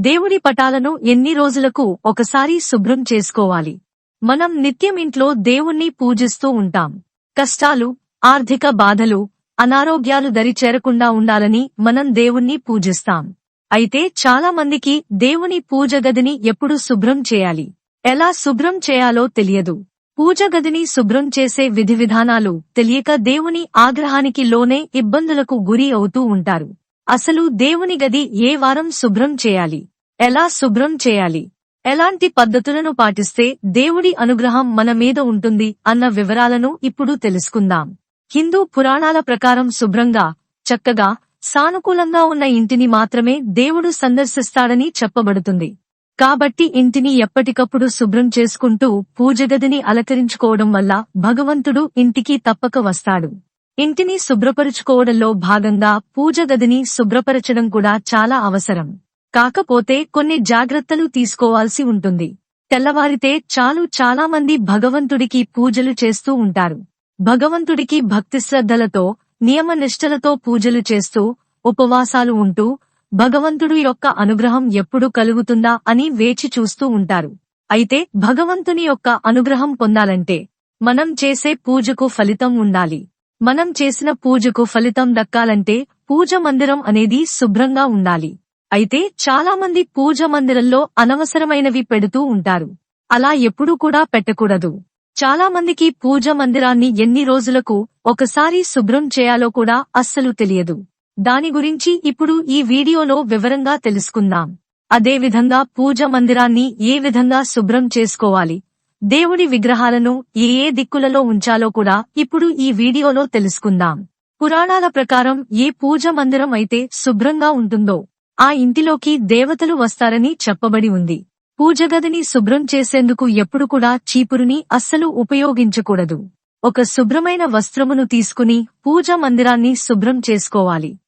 దేవుడి పటాలను ఎన్ని రోజులకు ఒకసారి శుభ్రం చేసుకోవాలి? మనం నిత్యం ఇంట్లో దేవుణ్ణి పూజిస్తూ ఉంటాం. కష్టాలు ఆర్థిక బాధలు అనారోగ్యాలు దరి చేరకుండా ఉండాలని మనం దేవుణ్ణి పూజిస్తాం. అయితే చాలా మందికి దేవుని పూజ గదిని ఎప్పుడు శుభ్రం చేయాలి? ఎలా శుభ్రం చేయాలో తెలియదు. పూజ గదిని శుభ్రం చేసే విధి విధానాలు తెలియక దేవుని ఆగ్రహానికి లోనే ఇబ్బందులకు గురి అవుతూ ఉంటారు. అసలు దేవుని గది ఏ వారం శుభ్రం చేయాలి? ఎలా శుభ్రం చేయాలి? ఎలాంటి పద్ధతులను పాటిస్తే దేవుడి అనుగ్రహం మన మీద ఉంటుంది అన్న వివరాలను ఇప్పుడు తెలుసుకుందాం. హిందూ పురాణాల ప్రకారం శుభ్రంగా చక్కగా సానుకూలంగా ఉన్న ఇంటిని మాత్రమే దేవుడు సందర్శిస్తాడని చెప్పబడుతుంది. కాబట్టి ఇంటిని ఎప్పటికప్పుడు శుభ్రం చేసుకుంటూ పూజగదిని అలకరించుకోవడం వల్ల భగవంతుడు ఇంటికి తప్పక వస్తాడు. ఇంటిని శుభ్రపరుచుకోవడంలో భాగంగా పూజ గదిని శుభ్రపరచడం కూడా చాలా అవసరం. కాకపోతే కొన్ని జాగ్రత్తలు తీసుకోవాల్సి ఉంటుంది. తెల్లవారితే చాలు చాలా మంది భగవంతుడికి పూజలు చేస్తూ ఉంటారు. భగవంతుడికి భక్తి శ్రద్ధలతో నియమనిష్టలతో పూజలు చేస్తూ ఉపవాసాలు ఉంటూ భగవంతుడు యొక్క అనుగ్రహం ఎప్పుడు కలుగుతుందా అని వేచి చూస్తూ ఉంటారు. అయితే భగవంతుని యొక్క అనుగ్రహం పొందాలంటే మనం చేసే పూజకు ఫలితం ఉండాలి. మనం చేసిన పూజకు ఫలితం దక్కాలంటే పూజ మందిరం అనేది శుభ్రంగా ఉండాలి. అయితే చాలా మంది పూజ మందిరంలో అనవసరమైనవి పెడుతూ ఉంటారు. అలా ఎప్పుడూ కూడా పెట్టకూడదు. చాలా మందికి పూజ మందిరాన్ని ఎన్ని రోజులకు ఒకసారి శుభ్రం చేయాలో కూడా అస్సలు తెలియదు. దాని గురించి ఇప్పుడు ఈ వీడియోలో వివరంగా తెలుసుకుందాం. అదేవిధంగా పూజ మందిరాన్ని ఏ విధంగా శుభ్రం చేసుకోవాలి దేవుడి విగ్రహాలను ఏ ఏ దిక్కులలో ఉంచాలో కూడా ఇప్పుడు ఈ వీడియోలో తెలుసుకుందాం. పురాణాల ప్రకారం ఏ పూజ మందిరం అయితే శుభ్రంగా ఉంటుందో ఆ ఇంటిలోకి దేవతలు వస్తారని చెప్పబడి ఉంది. పూజగదిని శుభ్రం చేసేందుకు ఎప్పుడు కూడా చీపురుని అస్సలు ఉపయోగించకూడదు. ఒక శుభ్రమైన వస్త్రమును తీసుకుని పూజ మందిరాన్ని శుభ్రం చేసుకోవాలి.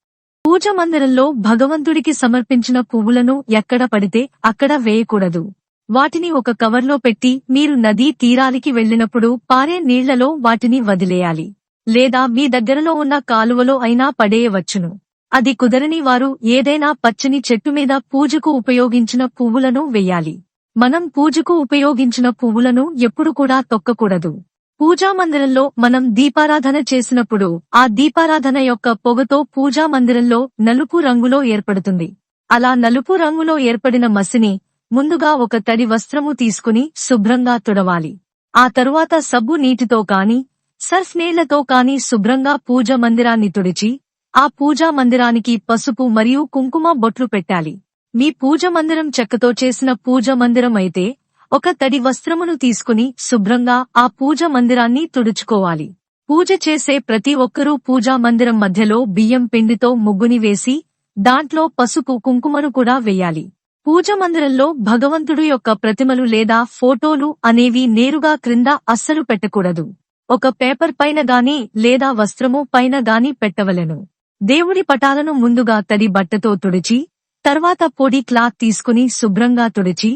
పూజ మందిరంలో భగవంతుడికి సమర్పించిన పువ్వులను ఎక్కడ పడితే అక్కడ వేయకూడదు. వాటిని ఒక కవర్లో పెట్టి మీరు నదీ తీరానికి వెళ్ళినప్పుడు పారే నీళ్ళలో వాటిని వదిలేయాలి. లేదా మీ దగ్గరలో ఉన్న కాలువలో అయినా పడేయవచ్చును. అది కుదరని వారు ఏదైనా పచ్చని చెట్టు మీద పూజకు ఉపయోగించిన పువ్వులను వెయ్యాలి మనం పూజకు ఉపయోగించిన పువ్వులను ఎప్పుడు కూడా తొక్కకూడదు. పూజా మందిరంలో మనం దీపారాధన చేసినప్పుడు ఆ దీపారాధన యొక్క పొగతో పూజా మందిరంలో నలుపు రంగులో ఏర్పడుతుంది. అలా నలుపు రంగులో ఏర్పడిన మసిని ముందుగా ఒక తడి వస్త్రము తీసుకుని శుభ్రంగా తుడవాలి. ఆ తరువాత సబ్బు నీటితో కాని సర్ఫ్ నీళ్ళతో కాని శుభ్రంగా పూజ మందిరాన్ని తుడిచి ఆ పూజా మందిరానికి పసుపు మరియు కుంకుమ బొట్లు పెట్టాలి. మీ పూజ మందిరం చెక్కతో చేసిన పూజ మందిరం అయితే ఒక తడి వస్త్రమును తీసుకుని శుభ్రంగా ఆ పూజ మందిరాన్ని తుడుచుకోవాలి. పూజ చేసే ప్రతి ఒక్కరూ పూజా మందిరం మధ్యలో బియ్యం పిండితో ముగ్గుని వేసి దాంట్లో పసుపు కుంకుమను కూడా వేయాలి. పూజ మందిరంలో భగవంతుడు యొక్క ప్రతిమలు లేదా ఫోటోలు అనేవి నేరుగా క్రింద అస్సలు పెట్టకూడదు. ఒక పేపర్ పైన గాని లేదా వస్త్రము పైన గాని పెట్టవలెను. దేవుడి పటాలను ముందుగా తడి బట్టతో తుడిచి తర్వాత పొడి క్లాత్ తీసుకుని శుభ్రంగా తుడిచి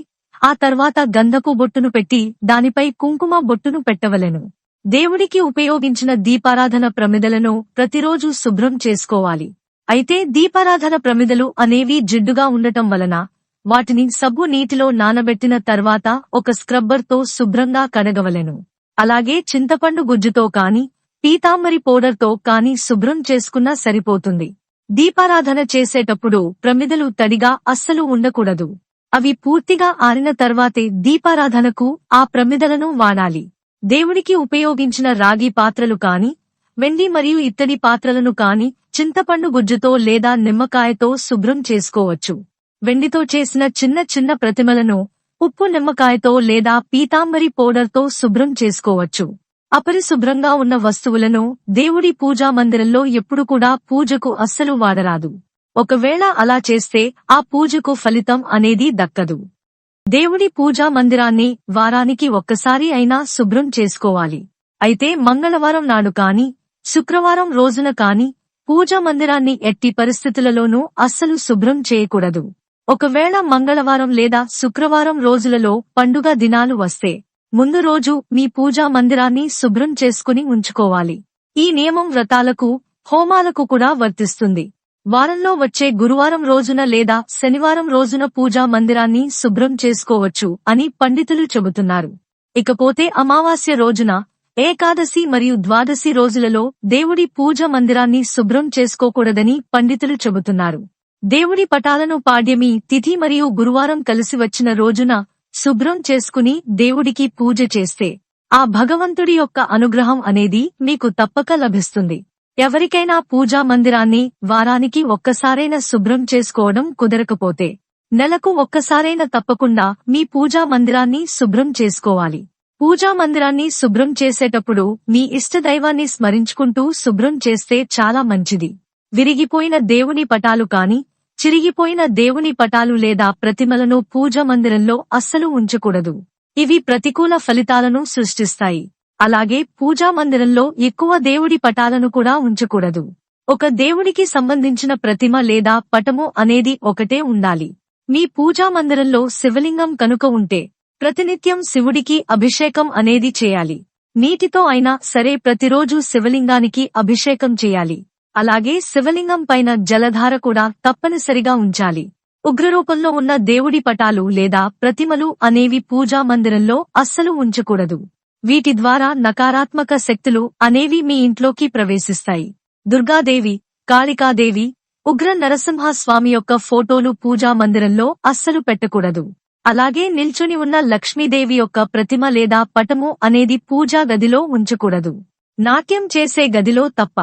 ఆ తర్వాత గంధపు బొట్టును పెట్టి దానిపై కుంకుమ బొట్టును పెట్టవలెను. దేవుడికి ఉపయోగించిన దీపారాధన ప్రమిదలను ప్రతిరోజు శుభ్రం చేసుకోవాలి. అయితే దీపారాధన ప్రమిదలు అనేవి జిడ్డుగా ఉండటం వలన వాటిని సబ్బు నీటిలో నానబెట్టిన తర్వాత ఒక స్క్రబ్బర్తో శుభ్రంగా కడగవలెను. అలాగే చింతపండు గుజ్జుతో కాని పీతాంబరి పౌడర్తో కాని శుభ్రం చేసుకున్నా సరిపోతుంది. దీపారాధన చేసేటప్పుడు ప్రమిదలు తడిగా అస్సలు ఉండకూడదు. అవి పూర్తిగా ఆరిన తర్వాతే దీపారాధనకు ఆ ప్రమిదలను వాడాలి. దేవుడికి ఉపయోగించిన రాగి పాత్రలు కాని వెండి మరియు ఇత్తడి పాత్రలను కాని చింతపండు గుజ్జుతో లేదా నిమ్మకాయతో శుభ్రం చేసుకోవచ్చు. వెండితో చేసిన చిన్న చిన్న ప్రతిమలను ఉప్పు నిమ్మకాయతో లేదా పీతాంబరి పౌడర్తో శుభ్రం చేసుకోవచ్చు. అపరిశుభ్రంగా ఉన్న వస్తువులను దేవుడి పూజా మందిరంలో ఎప్పుడు కూడా పూజకు అస్సలు వాడరాదు. ఒకవేళ అలా చేస్తే ఆ పూజకు ఫలితం అనేది దక్కదు. దేవుడి పూజా మందిరాన్ని వారానికి ఒక్కసారి అయినా శుభ్రం చేసుకోవాలి. అయితే మంగళవారం నాడు కాని శుక్రవారం రోజున కాని పూజా మందిరాన్ని ఎట్టి పరిస్థితులలోనూ అస్సలు శుభ్రం చేయకూడదు. ఒకవేళ మంగళవారం లేదా శుక్రవారం రోజులలో పండుగ దినాలు వస్తే ముందు రోజు మీ పూజా మందిరాన్ని శుభ్రం చేసుకుని ఉంచుకోవాలి. ఈ నియమం వ్రతాలకు హోమాలకు కూడా వర్తిస్తుంది. వారంలో వచ్చే గురువారం రోజున లేదా శనివారం రోజున పూజా మందిరాన్ని శుభ్రం చేసుకోవచ్చు అని పండితులు చెబుతున్నారు. ఇకపోతే అమావాస్య రోజున ఏకాదశి మరియు ద్వాదశి రోజులలో దేవుడి పూజ మందిరాన్ని శుభ్రం చేసుకోకూడదని పండితులు చెబుతున్నారు. దేవుడి పటాలను పాడ్యమి తిథి మరియు గురువారం కలిసి వచ్చిన రోజున శుభ్రం చేసుకుని దేవుడికి పూజ చేస్తే ఆ భగవంతుడి యొక్క అనుగ్రహం అనేది మీకు తప్పక లభిస్తుంది. ఎవరికైనా పూజా మందిరాన్ని వారానికి ఒక్కసారైనా శుభ్రం చేసుకోవడం కుదరకపోతే నెలకు ఒక్కసారైనా తప్పకుండా మీ పూజా మందిరాన్ని శుభ్రం చేసుకోవాలి. పూజా మందిరాన్ని శుభ్రం చేసేటప్పుడు మీ ఇష్టదైవాన్ని స్మరించుకుంటూ శుభ్రం చేస్తే చాలా మంచిది. విరిగిపోయిన దేవుని పటాలు కాని చిరిగిపోయిన దేవుని పటాలు లేదా ప్రతిమలను పూజా మందిరంలో అస్సలు ఉంచకూడదు. ఇవి ప్రతికూల ఫలితాలను సృష్టిస్తాయి. అలాగే పూజా మందిరంలో ఎక్కువ దేవుడి పటాలను కూడా ఉంచకూడదు. ఒక దేవుడికి సంబంధించిన ప్రతిమ లేదా పటము అనేది ఒకటే ఉండాలి. మీ పూజా మందిరంలో శివలింగం కనుక ఉంటే ప్రతినిత్యం శివుడికి అభిషేకం అనేది చేయాలి. నీటితో అయినా సరే ప్రతిరోజు శివలింగానికి అభిషేకం చేయాలి. అలాగే శివలింగం పైన జలధార కూడా తప్పనిసరిగా ఉంచాలి. ఉగ్రరూపంలో ఉన్న దేవుడి పటాలు లేదా ప్రతిమలు అనేవి పూజా మందిరంలో అస్సలు ఉంచకూడదు. వీటి ద్వారా నకారాత్మక శక్తులు అనేవి మీ ఇంట్లోకి ప్రవేశిస్తాయి. దుర్గాదేవి కాళికాదేవి ఉగ్ర నరసింహస్వామి యొక్క ఫోటోలు పూజా మందిరంలో అస్సలు పెట్టకూడదు. అలాగే నిల్చుని ఉన్న లక్ష్మీదేవి యొక్క ప్రతిమ లేదా పటము అనేది పూజా గదిలో ఉంచకూడదు. నాట్యం చేసే గదిలో తప్ప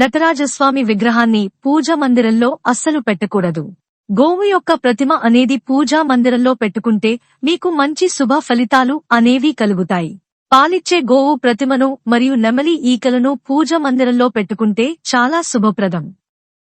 నటరాజస్వామి విగ్రహాన్ని పూజా మందిరంలో అస్సలు పెట్టకూడదు. గోవు యొక్క ప్రతిమ అనేది పూజా మందిరంలో పెట్టుకుంటే మీకు మంచి శుభ ఫలితాలు అనేవి కలుగుతాయి. పాలిచ్చే గోవు ప్రతిమను మరియు నెమలి ఈకలను పూజ మందిరంలో పెట్టుకుంటే చాలా శుభప్రదం.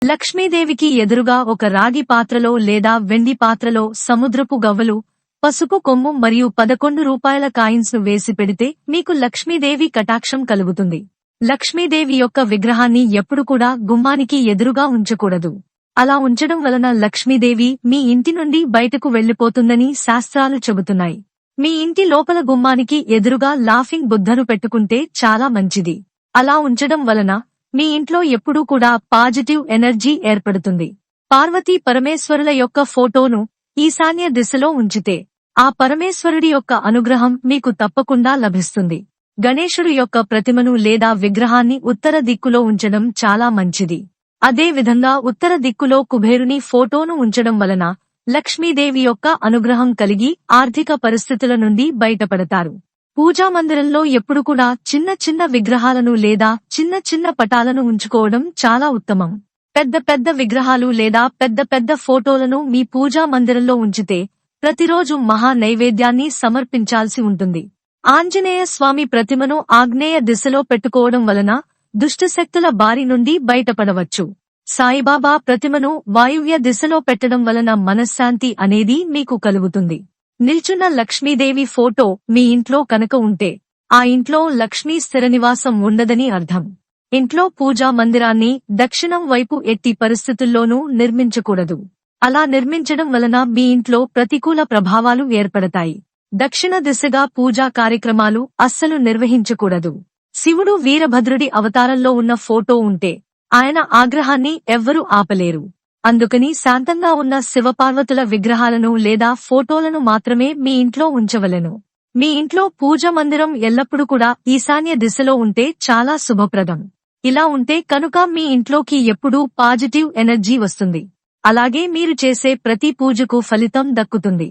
లక్ష్మీదేవికి ఎదురుగా ఒక రాగి పాత్రలో లేదా వెండి పాత్రలో సముద్రపు గవ్వలు పసుపు కొమ్ము మరియు పదకొండు రూపాయల కాయిన్స్ను వేసి పెడితే మీకు లక్ష్మీదేవి కటాక్షం కలుగుతుంది. లక్ష్మీదేవి యొక్క విగ్రహాన్ని ఎప్పుడు కూడా గుమ్మానికి ఎదురుగా ఉంచకూడదు. అలా ఉంచడం వలన లక్ష్మీదేవి మీ ఇంటి నుండి బయటకు వెళ్ళిపోతుందని శాస్త్రాలు చెబుతున్నాయి. మీ ఇంటి లోపల గుమ్మానికి ఎదురుగా లాఫింగ్ బుద్ధను పెట్టుకుంటే చాలా మంచిది. అలా ఉంచడం వలన మీ ఇంట్లో ఎప్పుడూ కూడా పాజిటివ్ ఎనర్జీ ఏర్పడుతుంది. పార్వతీ పరమేశ్వరుల యొక్క ఫోటోను ఈశాన్య దిశలో ఉంచితే ఆ పరమేశ్వరుడి యొక్క అనుగ్రహం మీకు తప్పకుండా లభిస్తుంది. గణేశుడు యొక్క ప్రతిమను లేదా విగ్రహాన్ని ఉత్తర దిక్కులో ఉంచడం చాలా మంచిది. అదే విధంగా ఉత్తర దిక్కులో కుబేరుని ఫోటోను ఉంచడం వలన లక్ష్మీదేవి యొక్క అనుగ్రహం కలిగి ఆర్థిక పరిస్థితుల నుండి బయటపడతారు. పూజా మందిరంలో ఎప్పుడు కూడా చిన్న చిన్న విగ్రహాలను లేదా చిన్న చిన్న పటాలను ఉంచుకోవడం చాలా ఉత్తమం. పెద్ద పెద్ద విగ్రహాలు లేదా పెద్ద పెద్ద ఫోటోలను మీ పూజా మందిరంలో ఉంచితే ప్రతిరోజు మహా నైవేద్యాన్ని సమర్పించాల్సి ఉంటుంది. ఆంజనేయ స్వామి ప్రతిమను ఆగ్నేయ దిశలో పెట్టుకోవడం వలన దుష్టశక్తుల బారి నుండి బయటపడవచ్చు. సాయిబాబా ప్రతిమను వాయువ్య దిశలో పెట్టడం వలన మనశ్శాంతి అనేది మీకు కలుగుతుంది. నిల్చున్న లక్ష్మీదేవి ఫోటో మీ ఇంట్లో కనుక ఉంటే ఆ ఇంట్లో లక్ష్మీ స్థిరనివాసం ఉండదని అర్థం. ఇంట్లో పూజా మందిరాన్ని దక్షిణం వైపు ఎట్టి పరిస్థితుల్లోనూ నిర్మించకూడదు. అలా నిర్మించడం వలన మీ ఇంట్లో ప్రతికూల ప్రభావాలు ఏర్పడతాయి. దక్షిణ దిశగా పూజా కార్యక్రమాలు అస్సలు నిర్వహించకూడదు. శివుడు వీరభద్రుడి అవతారంలో ఉన్న ఫోటో ఉంటే ఆయన ఆగ్రహాన్ని ఎవ్వరూ ఆపలేరు. అందుకని శాంతంగా ఉన్న శివపార్వతుల విగ్రహాలను లేదా ఫోటోలను మాత్రమే మీ ఇంట్లో ఉంచవలెను. మీ ఇంట్లో పూజ మందిరం ఎల్లప్పుడూ కూడా ఈశాన్య దిశలో ఉంటే చాలా శుభప్రదం. ఇలా ఉంటే కనుక మీ ఇంట్లోకి ఎప్పుడూ పాజిటివ్ ఎనర్జీ వస్తుంది. అలాగే మీరు చేసే ప్రతి పూజకు ఫలితం దక్కుతుంది.